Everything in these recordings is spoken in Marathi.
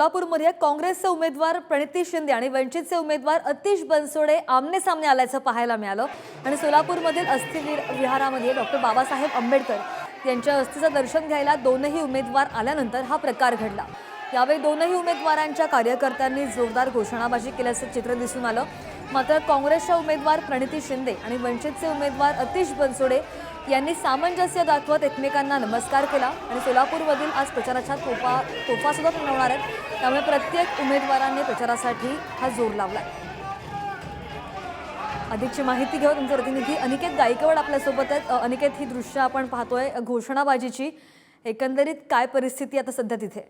सोलापूरमध्ये काँग्रेसचे उमेदवार प्रणिती शिंदे आणि वंचितचे उमेदवार अतिश बनसोडे आमने सामने आल्याचं पाहायला मिळालं. आणि सोलापूरमधील अस्थि विहारामध्ये डॉक्टर बाबासाहेब आंबेडकर यांच्या अस्थीचं दर्शन घ्यायला दोनही उमेदवार आल्यानंतर हा प्रकार घडला. यावेळी दोनही उमेदवारांच्या कार्यकर्त्यांनी जोरदार घोषणाबाजी केल्याचं चित्र दिसून आलं. मात्र काँग्रेसच्या उमेदवार प्रणिती शिंदे आणि वंचितचे उमेदवार अतिश बनसोडे यांनी सामंजस्य दाखवत एकमेकांना नमस्कार केला आणि सोलापूरमधील आज प्रचाराच्या तोफा तोफासुद्धा सुद्धा आहेत. त्यामुळे प्रत्येक उमेदवारांनी प्रचारासाठी हा जोर लावला अधिकची माहिती घेऊ तुमचे प्रतिनिधी अनिकेत गायकवाड आपल्यासोबत आहेत. अनिकेत ही दृश्य आपण पाहतोय. घोषणाबाजीची एकंदरीत काय परिस्थिती आता सध्या तिथे?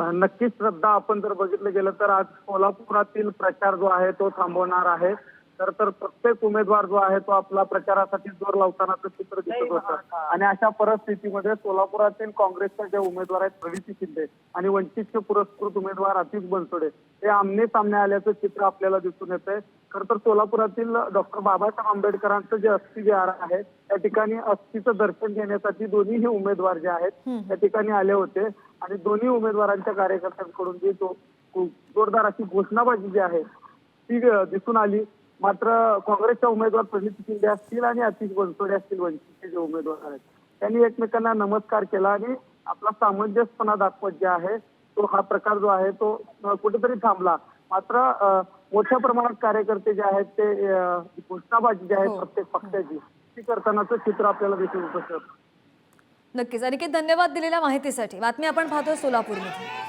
नक्कीच श्रद्धा आपण जर बघितलं गेलं तर आज सोलापुरातील प्रचार जो आहे तो थांबवणार आहे. तर तर प्रत्येक उमेदवार जो आहे तो आपला प्रचारासाठी जोर लावतानाचं चित्र दिसत होतं. आणि अशा परिस्थितीमध्ये सोलापुरातील काँग्रेसचे जे उमेदवार आहेत प्रणिती शिंदे आणि वंचितचे पुरस्कृत उमेदवार अतिश बनसोडे हे आमने सामने आल्याचं चित्र आपल्याला दिसून येतंय. खर तर सोलापुरातील डॉक्टर बाबासाहेब आंबेडकरांचं जे अस्थि विहार आहे त्या ठिकाणी अस्थीचं दर्शन घेण्यासाठी दोन्हीही उमेदवार जे आहेत त्या ठिकाणी आले होते. आणि दोन्ही उमेदवारांच्या कार्यकर्त्यांकडून जी जो जोरदार अशी घोषणाबाजी जी आहे ती दिसून आली. मात्र काँग्रेसच्या उमेदवार प्रणिती शिंदे असतील आणि अतिश बनसोडे असतील वंचितचे जे उमेदवार आहेत त्यांनी एकमेकांना नमस्कार केला आणि आपला सामंजस्यपणा दाखवत जे आहे तो हा प्रकार जो आहे तो कुठेतरी थांबला. मात्र मोठ्या प्रमाणात कार्यकर्ते जे आहेत ते घोषणाबाजी जी आहे हो. प्रत्येक पक्षाची ती करतानाचं चित्र आपल्याला दिसून येतं नक्कीच. अनिकेत धन्यवाद दिलेल्या माहितीसाठी. बातमी आपण पाहतो सोलापूरमध्ये.